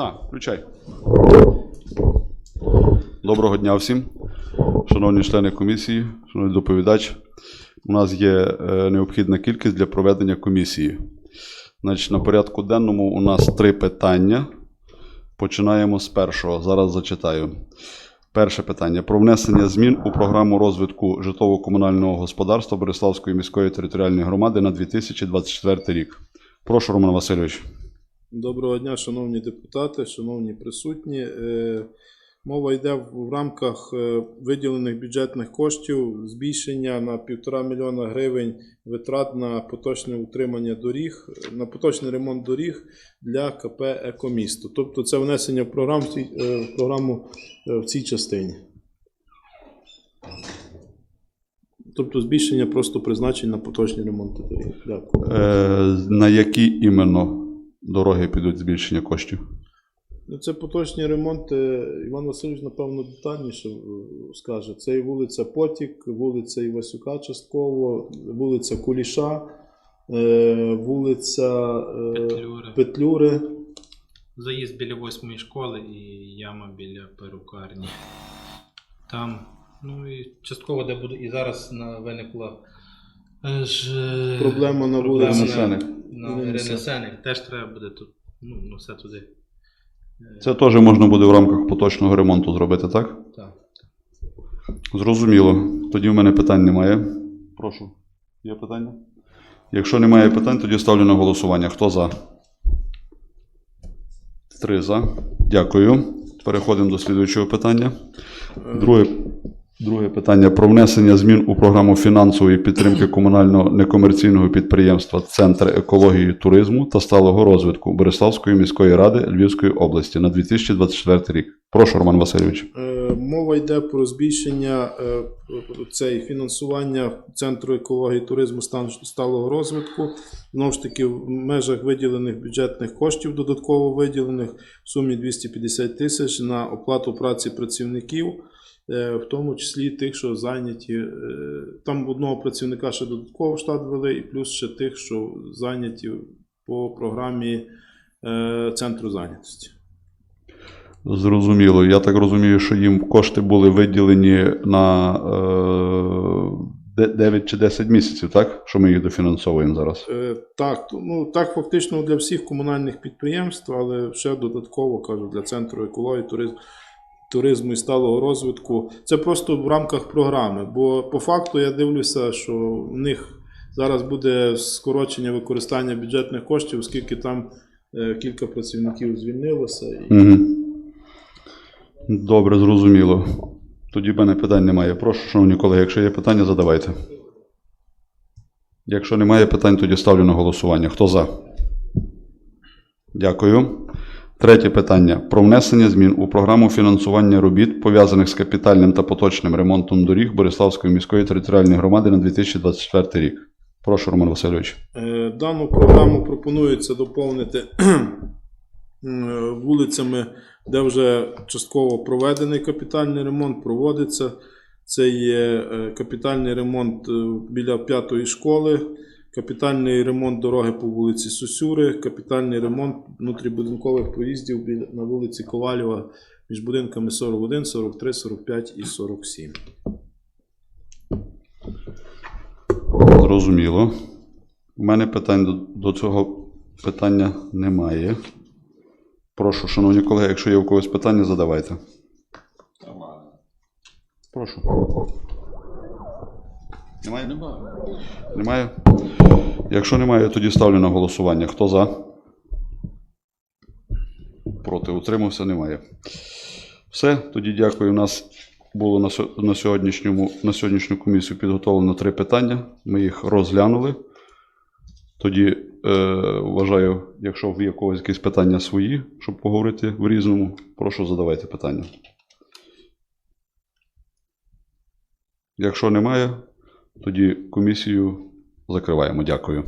А, включай. Доброго дня всім. Шановні члени комісії, шановний доповідач. У нас є е, необхідна кількість для проведення комісії. Значить, на порядку денному у нас три питання. Починаємо з першого. Зараз зачитаю. Перше питання про внесення змін у програму розвитку житлово-комунального господарства Бориславської міської територіальної громади на 2024 рік. Прошу, Роман Васильович. Доброго дня, шановні депутати, шановні присутні. Е, Мова йде в рамках е, виділених бюджетних коштів збільшення на півтора мільйона гривень витрат на поточне утримання доріг, на поточний ремонт доріг для КП «Екомісто». Тобто це внесення в програму, е, в програму в цій частині. Тобто збільшення просто призначень на поточні ремонти доріг. Дякую. Е, на які іменно дороги підуть збільшення коштів? Ну, це поточні ремонти. Іван Васильович, напевно, детальніше е, скаже. Це і вулиця Потік, вулиця Івасюка частково, вулиця Куліша, е, вулиця е, Петлюри. Петлюри. Заїзд біля восьмої школи і яма біля перукарні. Там, ну і частково де буде. І зараз виникла е, ж, е, Проблема на проблема вулиці. на, Ренесеник. Теж треба буде тут. Ну, ну все туди. Е, Це теж можна буде в рамках поточного ремонту зробити, так? Так. Зрозуміло. Тоді в мене питань немає. Прошу. Є питання? Якщо немає питань, тоді ставлю на голосування. Хто за? Три за. Дякую. Переходимо до слідуючого питання. Друге, друге питання про внесення змін у програму фінансової підтримки комунального некомерційного підприємства Центр екології туризму та сталого розвитку Бориславської міської ради Львівської області на 2024 рік. Прошу, Роман Васильович. Е, Мова йде про збільшення е, цей, фінансування Центру екології туризму сталого розвитку. Знову ж таки, в межах виділених бюджетних коштів, додатково виділених в сумі 250 тисяч на оплату праці працівників, в тому числі тих, що зайняті. е, Там одного працівника ще додатково в штат ввели, і плюс ще тих, що зайняті по програмі е, центру зайнятості. Зрозуміло. Я так розумію, що їм кошти були виділені на е, 9 чи 10 місяців, так? Що ми їх дофінансовуємо зараз. Е, Так, ну так фактично для всіх комунальних підприємств, але ще додатково кажу для центру екології, туризму, туризму і сталого розвитку. Це просто в рамках програми. Бо по факту я дивлюся, що в них зараз буде скорочення використання бюджетних коштів, оскільки там е, кілька працівників звільнилося. Добре, зрозуміло. Тоді в мене питань немає. Прошу, шановні колеги, якщо є питання, задавайте. Якщо немає питань, тоді ставлю на голосування. Хто за? Дякую. Третє питання. Про внесення змін у програму фінансування робіт, пов'язаних з капітальним та поточним ремонтом доріг Бориславської міської територіальної громади на 2024 рік. Прошу, Роман Васильович. Е, Дану програму пропонується доповнити вулицями, де вже частково проведений капітальний ремонт, проводиться. Це є е, капітальний ремонт е, біля п'ятої школи, капітальний ремонт дороги по вулиці Сусюри, капітальний ремонт внутрібудинкових проїздів на вулиці Ковалєва між будинками 41, 43, 45 і 47. Зрозуміло. У мене питань до, до цього питання немає. Прошу, шановні колеги, якщо є у когось питання, задавайте. Прошу. Немає? Немає. Якщо немає, тоді ставлю на голосування. Хто за? Проти утримався, немає. Все, тоді дякую. У нас було на, сьогоднішньому, на сьогоднішню комісію підготовлено три питання. Ми їх розглянули. Тоді е, вважаю, якщо в є у когось якісь питання свої, щоб поговорити в різному, прошу задавайте питання. Якщо немає, тоді комісію закриваємо. Дякую.